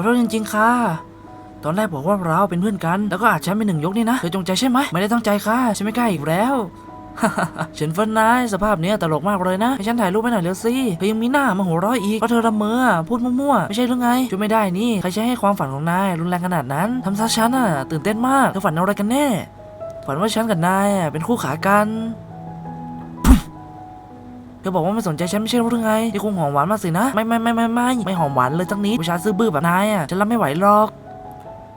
อโทษจริงๆค่ะ ตอนแรกบอกว่าเราเป็นเพื่อนกัน แล้วก็อาจฉันเป็นหนึ่งยกนี่นะ เธอจงใจใช่ไหม ไม่ได้ตั้งใจค่ะ ฉันไม่กล้าอีกแล้วเฉินเฟินนายสภาพเนี้ยตลกมากเลยนะ ให้ฉันถ่ายรูปไปหน่อยเร็วสิเธอยังมีหน้ามาหัวเร้อยอีกเพราะเธอละเมอพูดมั่วๆ ไม่ใช่หรือไงช่วยไม่ได้นี่ ใครจะให้ความฝันของนายรุนแรงขนาดนั้นทำซะฉันอะตื่นเต้นมากเธอฝันอะไรกันแน่ ฝันว่าฉันกับนายอะเป็นคู่ขากัน เธอบอกว่าไม่สนใจฉันไม่ใช่หรือไงที่คงหอมหวานมากสินะ ไม่ไม่ไม่ไม่ไม่ไม่หอมหวานเลยทั้งนี้ผู้ชายซื่อบื้อแบบนายอะฉันรับไม่ไหวหรอก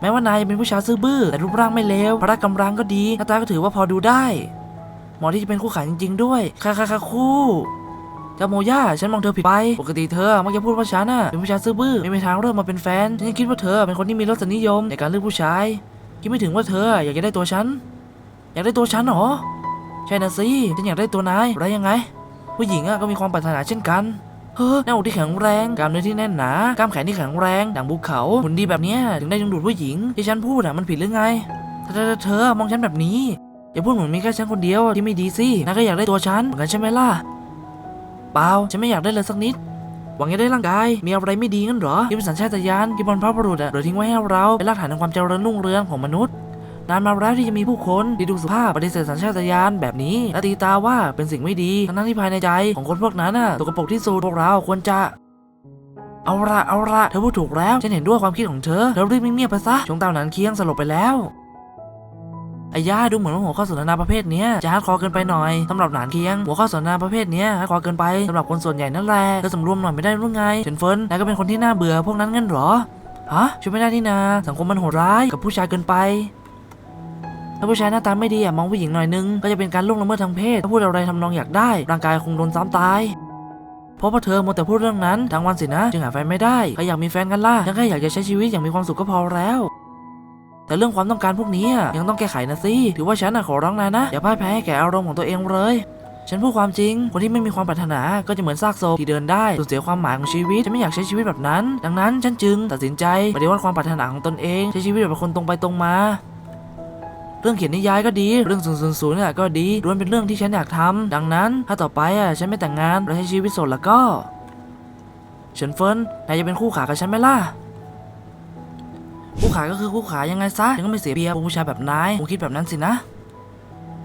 แม้ว่านายจะเป็นผู้ชายซื่อบื้อแต่รูปร่างไม่เลวพละกำลังก็ดีหน้าตาก็ถือว่าพอดูได้เหมอที่จะเป็นคู่ขายจริง ๆ ด้วยค่ะค่ะค่ะคู่เจ้าโมย่าฉันมองเธอผิดไป ปกติเธอมักจะพูดว่าฉันน่ะเป็นผู้ชายซื่อบื้อไม่มีทางเริ่มมาเป็นแฟนฉันยังคิดว่าเธอเป็นคนที่มีรสนิยมในการเลือกผู้ชาย คิดไม่ถึงว่าเธออยากจะได้ตัวฉัน อยากได้ตัวฉันเหรอใช่นะสิฉันอยากได้ตัวนายอะไรยังไง ผู้หญิงอะก็มีความปรารถนาเช่นกันเฮ้อหน้าอกที่แข็งแรงกล้ามเนื้อที่แน่นหนากล้ามแขนที่แข็งแรงดังภูเขาหุ่นดีแบบเนี้ยถึงได้ดึงดูดผู้หญิง ที่ฉันพูดอะมันผิดหรือไงเธอเธอเธอมองฉันแบบนี้อย่าพูดเหมือนมีแค่ฉันคนเดียวที่ไม่ดีสินายก็อยากได้ตัวฉันเหมือนกันใช่ไหมล่ะเปล่าฉันไม่อยากได้เลยสักนิดหวังจะได้ร่างกายมีอะไรไม่ดีงั้นเหรอที่เป็นสัญชาตญาณที่บรรพบุรุษอะโดยทิ้งไว้ให้เราเป็นรากฐานของความเจริญรุ่งเรืองของมนุษย์ นานมาแล้วที่จะมีผู้คนที่ดูสุภาพปฏิเสธสัญชาตญาณแบบนี้ และตีตาว่าเป็นสิ่งไม่ดีทั้งนั้นที่ภายในใจของคนพวกนั้นน่ะตกกระปกที่สุดพวกเราควรจะเอาละเอาละเธอพูดถูกแล้วฉันเห็นด้วยความคิดของเธอเธอรีบเงียบไปซะชงเต่าหนานเคียงสลบไปแล้วไอ้ย่าดูเหมือนว่าหัวข้อสนทนาประเภทนี้จะฮาร์ดคอร์เกินไปหน่อยสำหรับหนานเคียง หัวข้อสนทนาประเภทนี้ฮาร์ดคอร์เกินไปสำหรับคนส่วนใหญ่นั่นแหละเธอสำรวมหน่อยไม่ได้รือไงเฉินเฟินนายก็เป็นคนที่น่าเบื่อพวกนั้นงั้นหรอฮะช่วยไม่ได้นี่นาสังคมมันโหดร้ายกับผู้ชายเกินไป ถ้าผู้ชายหน้าตาไม่ดีอะมองผู้หญิงหน่อยนึงก็จะเป็นการล่วงละเมิดทางเพศถ้าพูดอะไรทำนองอยากได้ ร่างกายคงโดนซ้ำตายเพราะว่าเธอมัวแต่พูดเรื่องนั้นทั้งวันสินะ จึงหาแฟนไม่ได้ใครอยากมีแฟนกันล่ะฉันแค่อยากจะใช้ชีวิตอย่างมีความสุขก็พอแล้ว แต่เรื่องความต้องการพวกนี้ยังต้องแก้ไขนะสิถือว่าฉันอะขอร้องนายนะ อย่าพ่ายแพ้แก่อารมณ์ของตัวเองเลย ฉันพูดความจริง คนที่ไม่มีความปรารถนาก็จะเหมือนซากศพที่เดินได้สูญเสียความหมายของชีวิตฉันไม่อยากใช้ชีวิตแบบนั้น ดังนั้นฉันจึงตัดสินใจปฏิวัติความปรารถนาของตนเองใช้ชีวิตแบบคนตรงไปตรงมา เรื่องเขียนนิยายก็ดี เรื่องศูนย์ศูนย์ศูนย์ก็ดีล้วนเป็นเรื่องที่ฉันอยากทำดังนั้น ถ้าต่อไปอะฉันไม่แต่งงานและใช้ชีวิตโสดแล้วก็เฉินเฟินนายจะเป็นคู่ขากับฉันไหมล่ะคู่ขาก็คือคู่ขายังไงซะฉันก็ไม่เสียเปรียบผู้ชายแบบนายคงคิดแบบนั้นสินะ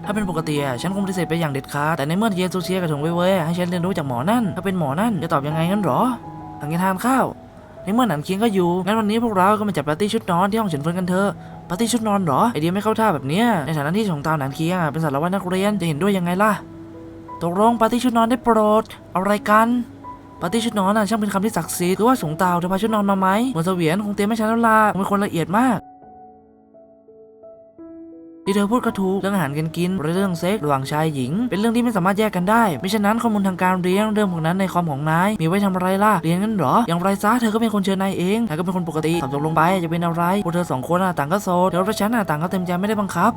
ถ้าเป็นปกติอะฉันคงปฏิเสธไปอย่างเด็ดขาดแต่ในเมื่อเยซูเชียกับถงเว่ยๆอะให้ฉันเรียนรู้จากหมอนั่นถ้าเป็นหมอนั่นจะตอบยังไงงั้นหรอหลังจากทานข้าวในเมื่อหนันเคียงก็อยู่งั้นวันนี้พวกเราก็มาจัดปาร์ตี้ชุดนอนที่ห้องเฉินเฟินกันเถอะ ปาร์ตี้ชุดนอนเหรอไอเดียไม่เข้าท่าแบบเนี้ยในฐานะที่ของตาวหนันเคียงอะเป็นสารวัตรนักเรียนจะเห็นด้วยยังไงล่ะตกลงปาร์ตี้ชุดนอนได้โปรดอะไรกันปาร์ตี้ชุดนอนอะช่างเป็นคำที่ศักดิ์สิทธิ์คือว่าสงตาวเธอพาชุดนอนมาไหมเหมือนเสวียนคงเตรียมไม่ใช่แล้วล่ะคงเป็นคนละเอียดมาก ที่เธอพูดก็ถูกเรื่องอาหารกันกินหรือเรื่องเซ็กระหว่างชายหญิง เป็นเรื่องที่ไม่สามารถแยกกันได้ไม่ฉะนั้นข้อมูลทางการเรียนเรื่องพวกนั้นในคอมของนายมีไว้ทำอะไรล่ะเรียนกันหรออย่างไรซะเธอก็เป็นคนเชิญนายเองนายก็เป็นคนปกติตอบตกลงไปจะเป็นอะไรพวกเธอสองคนต่างก็โสดเดี๋ยวฉันต่างก็เต็มใจไม่ได้บังคับ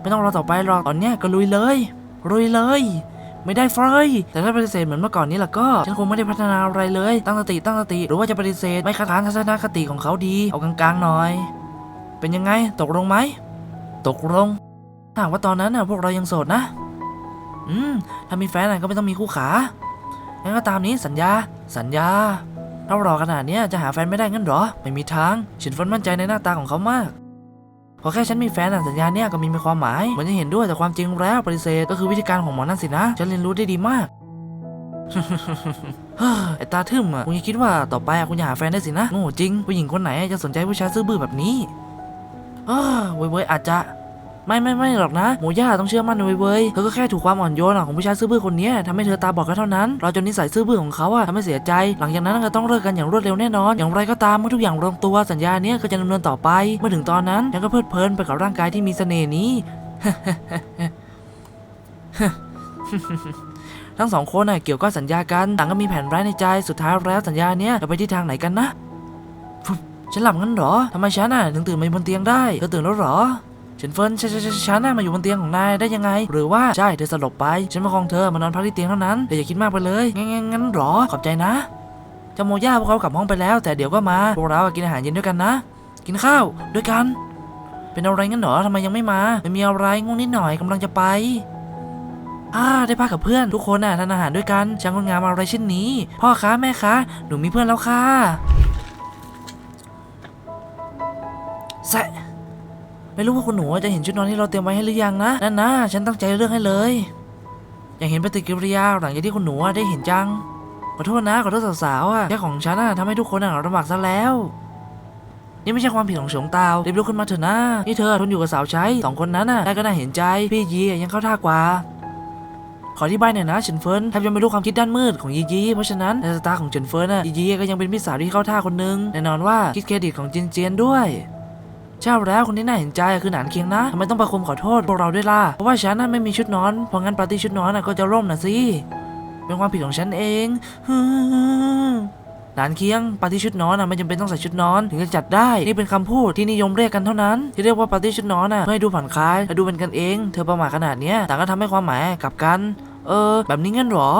ไม่ต้องรอต่อไปหรอกตอนเนี้ยก็ลุยเลยลุยเลยไม่ได้เฟยแต่ถ้าปฏิเสธเหมือนเมื่อก่อนนี้ล่ะก็ฉันคงไม่ได้พัฒนาอะไรเลย ตั้งสติตั้งสติ หรือว่าจะปฏิเสธ ไม่คัดค้านทัศนคติของเขาดี เอากลางๆหน่อย เป็นยังไง ตกลงไหม ตกลงถ้าหากว่าตอนนั้นน่ะพวกเรายังโสดนะ อืม ถ้ามีแฟนน่ะก็ไม่ต้องมีคู่ขา งั้นก็ตามนี้สัญญา สัญญา ถ้ารอขนาดเนี้ยจะหาแฟนไม่ได้งั้นหรอ ไม่มีทางฉันฟันมั่นใจในหน้าตาของเขามาก พอแค่ฉันมีแฟนน่ะสัญญาเนี่ยก็มีมีความหมาย เหมือนจะเห็นด้วยแต่ความจริงแล้วปฏิเสธก็คือวิธีการของหมอนั่นสินะ ฉันเรียนรู้ได้ดีมากฮ้ไอตาทึมอะคุณจะคิดว่าต่อไปคุณจะหาแฟนได้สินะโง่จริงผู้หญิงคนไหนจะสนใจผู้ชายซื่อบื้อแบบนี้ เออเว้ยๆอาจจะไม่ไม่ไม่หรอกนะหมูย่าต้องเชื่อมั่นในเว้ยเธอก็แค่ถูกความอ่อนโยนของผู้ชายซื่อบื้อคนนี้ทำให้เธอตาบอดก็เท่านั้นรอจนนิสัยซื่อบื้อของเขาอะทำให้เสียใจ หลังจากนั้นก็ต้องเลิกกันอย่างรวดเร็วแน่นอน อย่างไรก็ตามเมื่อทุกอย่างลงตัวสัญญาเนี้ยก็จะดำเนินต่อไป เมื่อถึงตอนนั้นฉันก็เพลิดเพลินไปกับร่างกายที่มีเสน่ห์นี้ทั้งสองคนน่ะเกี่ยวก็สัญญากันต่างก็มีแผนร้ายในใจสุดท้ายแล้วสัญญาเนี้ยจะไปที่ทางไหนกันนะ ฉันหลับงั้นหรอทำไมฉันน่ะถึงตื่นมาอยู่บนเตียงได้เธอตื่นแล้วหรอฉันเฟิร์นฉันฉันฉันฉันน่ะมาอยู่บนเตียงของนายได้ยังไง หรือว่าใช่เธอสลบไป ฉันมาคองเธอมานอนพักที่เตียงเท่านั้นแต่อย่าคิดมากไปเลยงั้นงั้นหรอขอบใจนะจ้าโมย่าพวกเขากลับห้องไปแล้ว แต่เดี๋ยวก็มาพวกเรากินอาหารเย็นด้วยกันนะ กินข้าวด้วยกัน เป็นอะไรงั้นหรอทำไมยังไม่มาไม่มีอะไรง่วงนิดหน่อยกำลังจะไปอ่าได้พักกับเพื่อนทุกคนน่ะทานอาหารด้วยกันช่างงดงามอะไรเช่นนี้ พ่อคะแม่คะหนูมีเพื่อนแล้วค่ะ แซะไม่รู้ว่าคุณหนูจะเห็นชุดนอนที่เราเตรียมไว้ให้หรือยังนะนั่นนะฉันตั้งใจเลือกให้เลย อยากเห็นปฏิกิริยาหลังจากที่คุณหนูได้เห็นจังขอโทษนะขอโทษสาวๆอะแค่ของฉันอะทำให้ทุกคนอะลำบากซะแล้ว นี่ไม่ใช่ความผิดของเฉงตาวรีบลุกขึ้นมาเถอะนะนี่เธอทนอยู่กับสาวใช้สองคนนั้นน่ะได้ก็น่าเห็นใจพี่ยียังเข้าท่ากว่า ขอที่บายหน่อยนะเฉินเฟินแทบจะไม่รู้ความคิดด้านมืดของยียีเพราะฉะนั้นในสตาร์ของเฉินเฟินน่ะยียีก็ยังเป็นพี่สาวที่เข้าท่าคนนึงแน่นอนว่าคิดเครดิตของจินเจียนด้วย ใช่แล้วคนที่น่าเห็นใจคือหนานเคียงนะทำไมต้องประคมขอโทษพวกเราด้วยล่ะเพราะว่าฉันน่ะไม่มีชุดนอนเพราะงั้นปาร์ตี้ชุดนอนน่ะก็จะร่มน่ะสิเป็นความผิดของฉันเองหลานเคียงปาร์ตี้ชุดนอนอะไม่จำเป็นต้องใส่ชุดนอนถึงจะจัดได้นี่เป็นคำพูดที่นิยมเรียกกันเท่านั้น ที่เรียกว่าปาร์ตี้ชุดนอนอะเพื่อให้ดูผ่อนคลายและดูเป็นกันเอง เธอประมาทขนาดเนี้ยแต่ก็ทำให้ความหมายกลับกัน เออ แบบนี้งั้นหรอ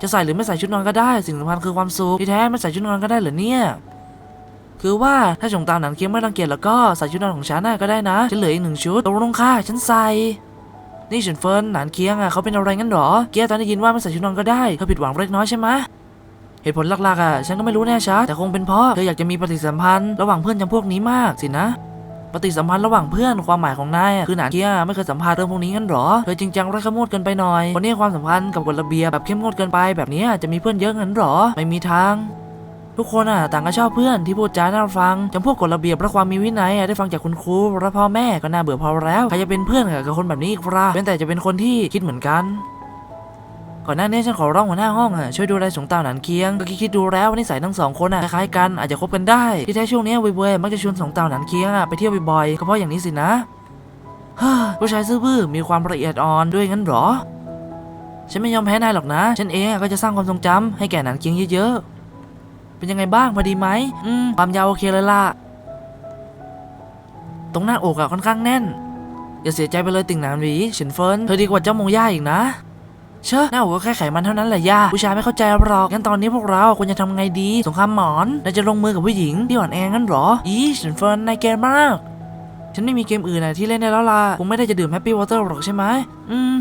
จะใส่หรือไม่ใส่ชุดนอนก็ได้ สิ่งสำคัญคือความสุขที่แท้ไม่ใส่ชุดนอนก็ได้เหรอเนี่ย คือว่าถ้าชงตามหนังเคียงไม่รังเกียจแล้วก็ใส่ชุดนอนของฉันน่ะก็ได้นะฉันเหลืออีกหนึ่งชุดตกลงค่ะฉันใส่นี่เฉินเฟินหนานเคียงอะเขาเป็นอะไรงั้นเหรอ เกียร์ตอนได้ยินว่าไม่ใส่ชุดนอนก็ได้เขาผิดหวังเล็กน้อยใช่ไหมเหตุผลหลักๆอะฉันก็ไม่รู้แน่ชัดแต่คงเป็นเพราะเธออยากจะมีปฏิสัมพันธ์ระหว่างเพื่อนจำพวกนี้มากสินะ ปฏิสัมพันธ์ระหว่างเพื่อนความหมายของนายคือหนานเกียไม่เคยสัมภาษณ์เรื่องพวกนี้งั้นหรอเธอจริงจังไร้ขมวดเกินไปหน่อยคนนี้ความสัมพันธ์กับกฎระเบียบแบบเข้มงวดเกินไปแบบนี้จะมีเพื่อนเยอะงั้นหรอ ไม่มีทาง ทุกคนอะต่างก็ชอบเพื่อนที่พูดจาน่าฟังจำพวกกฎระเบียบและความมีวินัยได้ฟังจากคุณครูและพ่อแม่ก็น่าเบื่อพอแล้วใครจะเป็นเพื่อนกับคนแบบนี้อีกล่ะเป็นแต่จะเป็นคนที่คิดเหมือนกันก่อนหน้านี้ฉันขอร้องหัวหน้าห้องอะช่วยดูแลสงตาหนานเคียงก็คิดดูแล้วว่านิสัยทั้งสองคนอะคล้ายๆกันอาจจะคบกันได้ที่แท้ช่วงนี้เว่ยๆมักจะชวนสงตาหนานเคียงอะไปเที่ยวบ่อยๆก็เพราะอย่างนี้สินะฮ่าผู้ชายซื่อบื้อมีความละเอียดอ่อนด้วยงั้นหรอ ฉันไม่ยอมแพ้นายหรอกนะ ฉันเองก็จะสร้างความทรงจำให้แก่หนานเคียงเยอะๆ เป็นยังไงบ้างพอดีไหมอืมความยาวโอเคเลยล่ะ ตรงหน้าอกอะค่อนข้างแน่น อย่าเสียใจไปเลยติ่งหนานหวีเฉินเฟินเธอดีกว่าเจ้าโมย่าอีกนะ เชื่อหน้าอกก็แค่ไขมันเท่านั้นแหละย่าผู้ชายไม่เข้าใจหรอกงั้นตอนนี้พวกเราควรจะทำไงดีสงครามหมอนนายจะลงมือกับผู้หญิงที่อ่อนแองั้นหรอ อีฉันเฟินนายแกมากฉันไม่มีเกมอื่นนะที่เล่นได้แล้วล่ะคงไม่ได้จะดื่มแฮปปี้วอเตอร์หรอกใช่ไหมอืม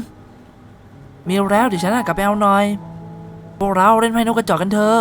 มีแล้วเดี๋ยวฉันน่ะกลับไปเอาหน่อย พวกเราเล่นไพ่นกกระจอกกันเถอะ